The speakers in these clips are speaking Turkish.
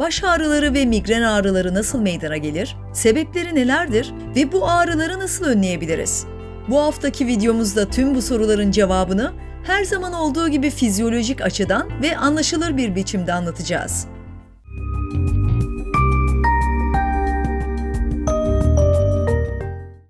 Baş ağrıları ve migren ağrıları nasıl meydana gelir? Sebepleri nelerdir ve bu ağrıları nasıl önleyebiliriz? Bu haftaki videomuzda tüm bu soruların cevabını her zaman olduğu gibi fizyolojik açıdan ve anlaşılır bir biçimde anlatacağız.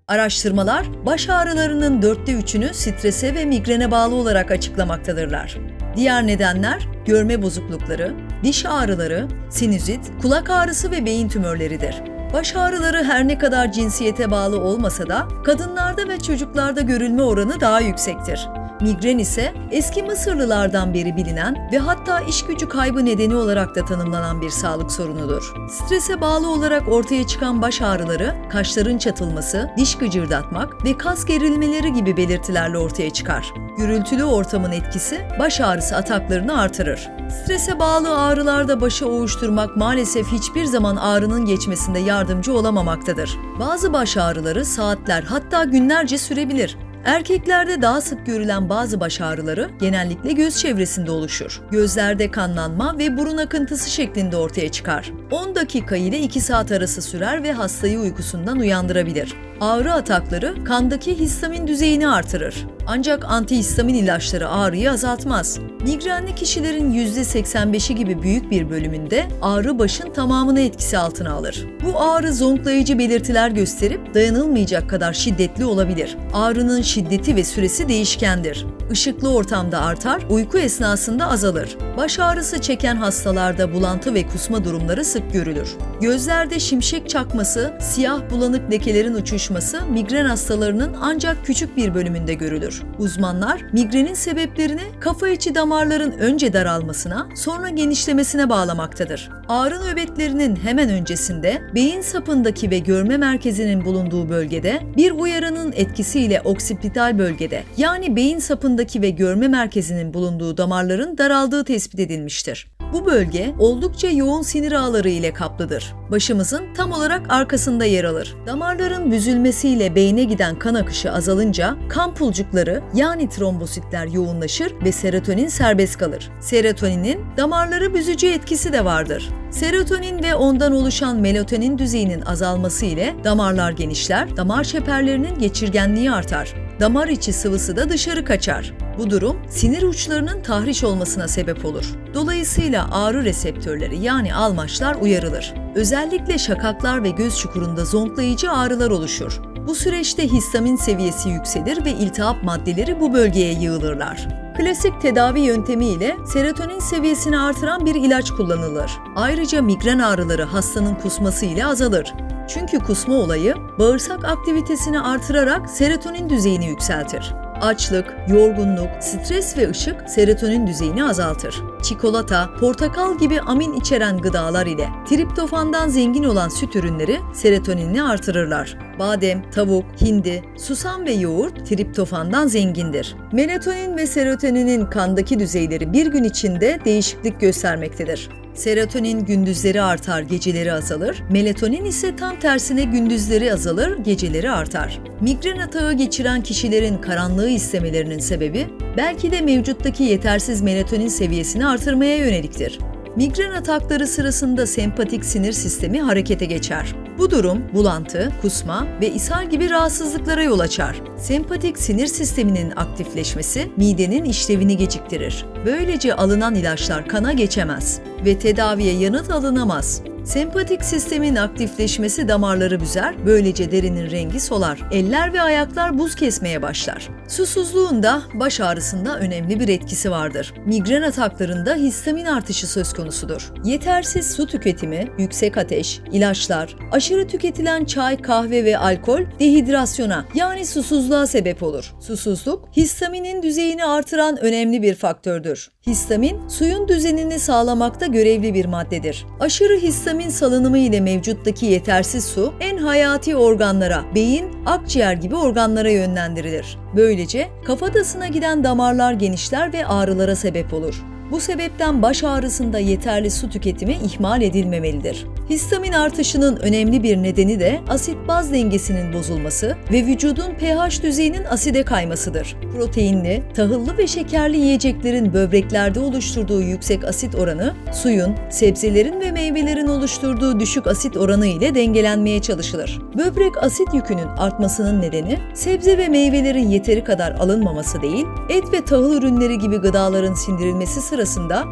Araştırmalar baş ağrılarının dörtte üçünü strese ve migrene bağlı olarak açıklamaktadırlar. Diğer nedenler görme bozuklukları, diş ağrıları, sinüzit, kulak ağrısı ve beyin tümörleridir. Baş ağrıları her ne kadar cinsiyete bağlı olmasa da kadınlarda ve çocuklarda görülme oranı daha yüksektir. Migren ise eski Mısırlılardan beri bilinen ve hatta iş gücü kaybı nedeni olarak da tanımlanan bir sağlık sorunudur. Strese bağlı olarak ortaya çıkan baş ağrıları, kaşların çatılması, diş gıcırdatmak ve kas gerilmeleri gibi belirtilerle ortaya çıkar. Gürültülü ortamın etkisi baş ağrısı ataklarını artırır. Strese bağlı ağrılarda başı ovuşturmak maalesef hiçbir zaman ağrının geçmesinde yardımcı olamamaktadır. Bazı baş ağrıları saatler hatta günlerce sürebilir. Erkeklerde daha sık görülen bazı baş ağrıları genellikle göz çevresinde oluşur. Gözlerde kanlanma ve burun akıntısı şeklinde ortaya çıkar. 10 dakika ile 2 saat arası sürer ve hastayı uykusundan uyandırabilir. Ağrı atakları kandaki histamin düzeyini artırır. Ancak antihistamin ilaçları ağrıyı azaltmaz. Migrenli kişilerin %85'i gibi büyük bir bölümünde ağrı başın tamamını etkisi altına alır. Bu ağrı zonklayıcı belirtiler gösterip dayanılmayacak kadar şiddetli olabilir. Ağrının şiddeti ve süresi değişkendir. Işıklı ortamda artar, uyku esnasında azalır. Baş ağrısı çeken hastalarda bulantı ve kusma durumları sık görülür. Gözlerde şimşek çakması, siyah bulanık lekelerin uçuşması migren hastalarının ancak küçük bir bölümünde görülür. Uzmanlar migrenin sebeplerini kafa içi damarların önce daralmasına, sonra genişlemesine bağlamaktadır. Ağrı nöbetlerinin hemen öncesinde beyin sapındaki ve görme merkezinin bulunduğu bölgede bir uyarının etkisiyle oksipital bölgede yani beyin sapındaki ve görme merkezinin bulunduğu damarların daraldığı tespit edilmiştir. Bu bölge oldukça yoğun sinir ağları ile kaplıdır. Başımızın tam olarak arkasında yer alır. Damarların büzülmesiyle beyne giden kan akışı azalınca kan pulcukları yani trombositler yoğunlaşır ve serotonin serbest kalır. Serotoninin damarları büzücü etkisi de vardır. Serotonin ve ondan oluşan melatonin düzeyinin azalması ile damarlar genişler, damar çeperlerinin geçirgenliği artar. Damar içi sıvısı da dışarı kaçar. Bu durum sinir uçlarının tahriş olmasına sebep olur. Dolayısıyla ağrı reseptörleri yani almaçlar uyarılır. Özellikle şakaklar ve göz çukurunda zonklayıcı ağrılar oluşur. Bu süreçte histamin seviyesi yükselir ve iltihap maddeleri bu bölgeye yığılırlar. Klasik tedavi yöntemiyle serotonin seviyesini artıran bir ilaç kullanılır. Ayrıca migren ağrıları hastanın kusması ile azalır. Çünkü kusma olayı bağırsak aktivitesini artırarak serotonin düzeyini yükseltir. Açlık, yorgunluk, stres ve ışık serotonin düzeyini azaltır. Çikolata, portakal gibi amin içeren gıdalar ile triptofandan zengin olan süt ürünleri serotonini artırırlar. Badem, tavuk, hindi, susam ve yoğurt triptofandan zengindir. Melatonin ve serotoninin kandaki düzeyleri bir gün içinde değişiklik göstermektedir. Serotonin gündüzleri artar, geceleri azalır. Melatonin ise tam tersine gündüzleri azalır, geceleri artar. Migren atağı geçiren kişilerin karanlığı istemelerinin sebebi belki de mevcuttaki yetersiz melatonin seviyesini artırmaya yöneliktir. Migren atakları sırasında sempatik sinir sistemi harekete geçer. Bu durum bulantı, kusma ve ishal gibi rahatsızlıklara yol açar. Sempatik sinir sisteminin aktifleşmesi midenin işlevini geciktirir. Böylece alınan ilaçlar kana geçemez ve tedaviye yanıt alınamaz. Sempatik sistemin aktifleşmesi damarları büzer, böylece derinin rengi solar. Eller ve ayaklar buz kesmeye başlar. Susuzluğun da baş ağrısında önemli bir etkisi vardır. Migren ataklarında histamin artışı söz konusudur. Yetersiz su tüketimi, yüksek ateş, ilaçlar, aşırı tüketilen çay, kahve ve alkol dehidrasyona yani susuzluğa sebep olur. Susuzluk, histaminin düzeyini artıran önemli bir faktördür. Histamin, suyun düzenini sağlamakta görevli bir maddedir. Aşırı histamin salınımı ile mevcuttaki yetersiz su en hayati organlara, beyin, akciğer gibi organlara yönlendirilir. Böylece kafatasına giden damarlar genişler ve ağrılara sebep olur. Bu sebepten baş ağrısında yeterli su tüketimi ihmal edilmemelidir. Histamin artışının önemli bir nedeni de asit baz dengesinin bozulması ve vücudun pH düzeyinin aside kaymasıdır. Proteinli, tahıllı ve şekerli yiyeceklerin böbreklerde oluşturduğu yüksek asit oranı, suyun, sebzelerin ve meyvelerin oluşturduğu düşük asit oranı ile dengelenmeye çalışılır. Böbrek asit yükünün artmasının nedeni sebze ve meyvelerin yeteri kadar alınmaması değil, et ve tahıl ürünleri gibi gıdaların sindirilmesi sırasında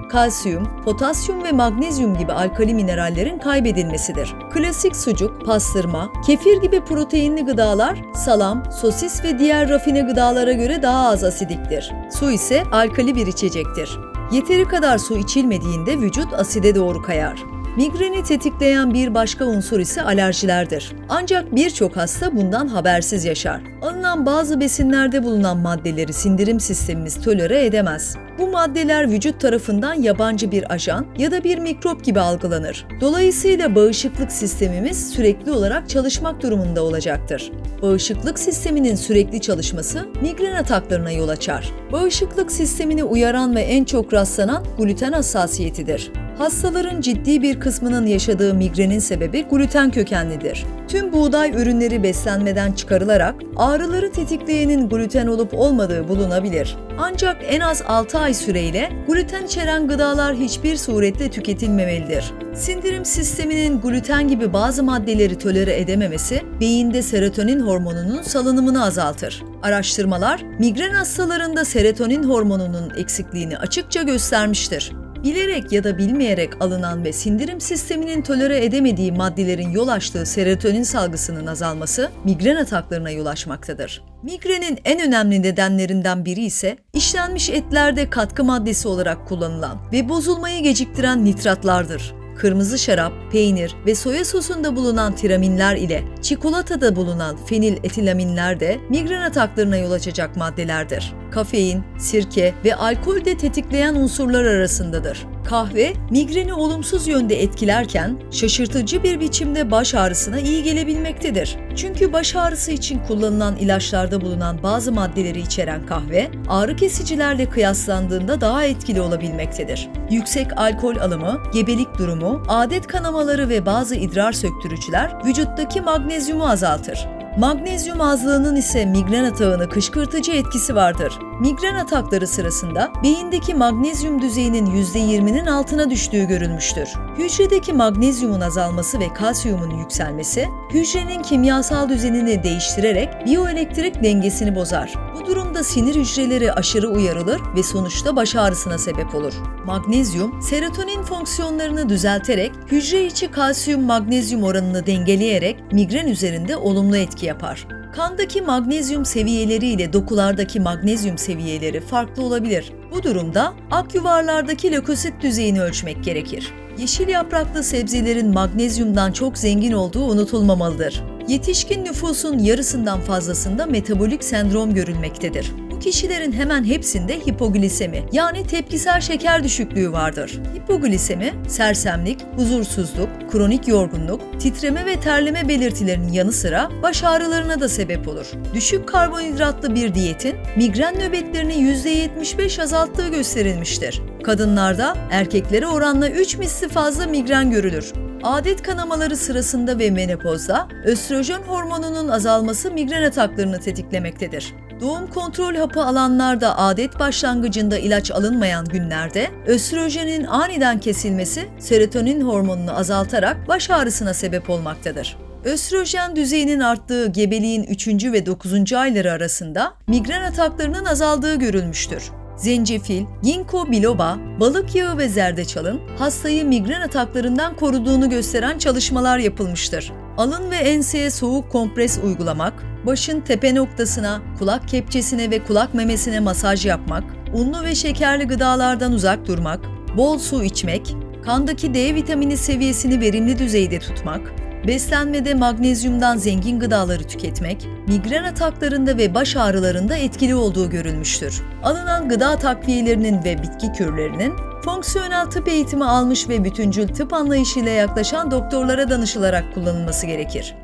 kalsiyum, potasyum ve magnezyum gibi alkali minerallerin kaybedilmesidir. Klasik sucuk, pastırma, kefir gibi proteinli gıdalar salam, sosis ve diğer rafine gıdalara göre daha az asidiktir. Su ise alkali bir içecektir. Yeteri kadar su içilmediğinde vücut aside doğru kayar. Migreni tetikleyen bir başka unsur ise alerjilerdir. Ancak birçok hasta bundan habersiz yaşar. Alınan bazı besinlerde bulunan maddeleri sindirim sistemimiz tolere edemez. Bu maddeler vücut tarafından yabancı bir ajan ya da bir mikrop gibi algılanır. Dolayısıyla bağışıklık sistemimiz sürekli olarak çalışmak durumunda olacaktır. Bağışıklık sisteminin sürekli çalışması migren ataklarına yol açar. Bağışıklık sistemini uyaran ve en çok rastlanan gluten hassasiyetidir. Hastaların ciddi bir kısmının yaşadığı migrenin sebebi gluten kökenlidir. Tüm buğday ürünleri beslenmeden çıkarılarak ağrıları tetikleyenin gluten olup olmadığı bulunabilir. Ancak en az 6 ay süreyle gluten içeren gıdalar hiçbir suretle tüketilmemelidir. Sindirim sisteminin gluten gibi bazı maddeleri tolere edememesi beyinde serotonin hormonunun salınımını azaltır. Araştırmalar migren hastalarında serotonin hormonunun eksikliğini açıkça göstermiştir. Bilerek ya da bilmeyerek alınan ve sindirim sisteminin tolere edemediği maddelerin yol açtığı serotonin salgısının azalması migren ataklarına yol açmaktadır. Migrenin en önemli nedenlerinden biri ise işlenmiş etlerde katkı maddesi olarak kullanılan ve bozulmayı geciktiren nitratlardır kırmızı şarap, peynir ve soya sosunda bulunan tiraminler ile çikolatada bulunan fenil etilaminler de migren ataklarına yol açacak maddelerdir. Kafein, sirke ve alkol de tetikleyen unsurlar arasındadır. Kahve, migreni olumsuz yönde etkilerken şaşırtıcı bir biçimde baş ağrısına iyi gelebilmektedir. Çünkü baş ağrısı için kullanılan ilaçlarda bulunan bazı maddeleri içeren kahve, ağrı kesicilerle kıyaslandığında daha etkili olabilmektedir. Yüksek alkol alımı, gebelik durumu, adet kanamaları ve bazı idrar söktürücüler vücuttaki magnezyumu azaltır. Magnezyum azlığının ise migren atağını kışkırtıcı etkisi vardır. Migren atakları sırasında beyindeki magnezyum düzeyinin %20'nin altına düştüğü görülmüştür. Hücredeki magnezyumun azalması ve kalsiyumun yükselmesi, hücrenin kimyasal düzenini değiştirerek biyoelektrik dengesini bozar. Bu durumda sinir hücreleri aşırı uyarılır ve sonuçta baş ağrısına sebep olur. Magnezyum, serotonin fonksiyonlarını düzelterek hücre içi kalsiyum magnezyum oranını dengeleyerek migren üzerinde olumlu etki yapar. Kandaki magnezyum seviyeleri ile dokulardaki magnezyum seviyeleri farklı olabilir. Bu durumda ak yuvarlardaki lökosit düzeyini ölçmek gerekir. Yeşil yapraklı sebzelerin magnezyumdan çok zengin olduğu unutulmamalıdır. Yetişkin nüfusun yarısından fazlasında metabolik sendrom görülmektedir. Kişilerin hemen hepsinde hipoglisemi yani tepkisel şeker düşüklüğü vardır. Hipoglisemi, sersemlik, huzursuzluk, kronik yorgunluk, titreme ve terleme belirtilerinin yanı sıra baş ağrılarına da sebep olur. Düşük karbonhidratlı bir diyetin migren nöbetlerini %75 azalttığı gösterilmiştir. Kadınlarda erkeklere oranla 3 misli fazla migren görülür. Adet kanamaları sırasında ve menopozda östrojen hormonunun azalması migren ataklarını tetiklemektedir. Doğum kontrol hapı alanlarda adet başlangıcında ilaç alınmayan günlerde östrojenin aniden kesilmesi serotonin hormonunu azaltarak baş ağrısına sebep olmaktadır. Östrojen düzeyinin arttığı gebeliğin 3. ve 9. ayları arasında migren ataklarının azaldığı görülmüştür. Zencefil, ginkgo biloba, balık yağı ve zerdeçalın hastayı migren ataklarından koruduğunu gösteren çalışmalar yapılmıştır. Alın ve enseye soğuk kompres uygulamak, başın tepe noktasına, kulak kepçesine ve kulak memesine masaj yapmak, unlu ve şekerli gıdalardan uzak durmak, bol su içmek, kandaki D vitamini seviyesini verimli düzeyde tutmak, beslenmede magnezyumdan zengin gıdaları tüketmek, migren ataklarında ve baş ağrılarında etkili olduğu görülmüştür. Alınan gıda takviyelerinin ve bitki kürlerinin fonksiyonel tıp eğitimi almış ve bütüncül tıp anlayışıyla yaklaşan doktorlara danışılarak kullanılması gerekir.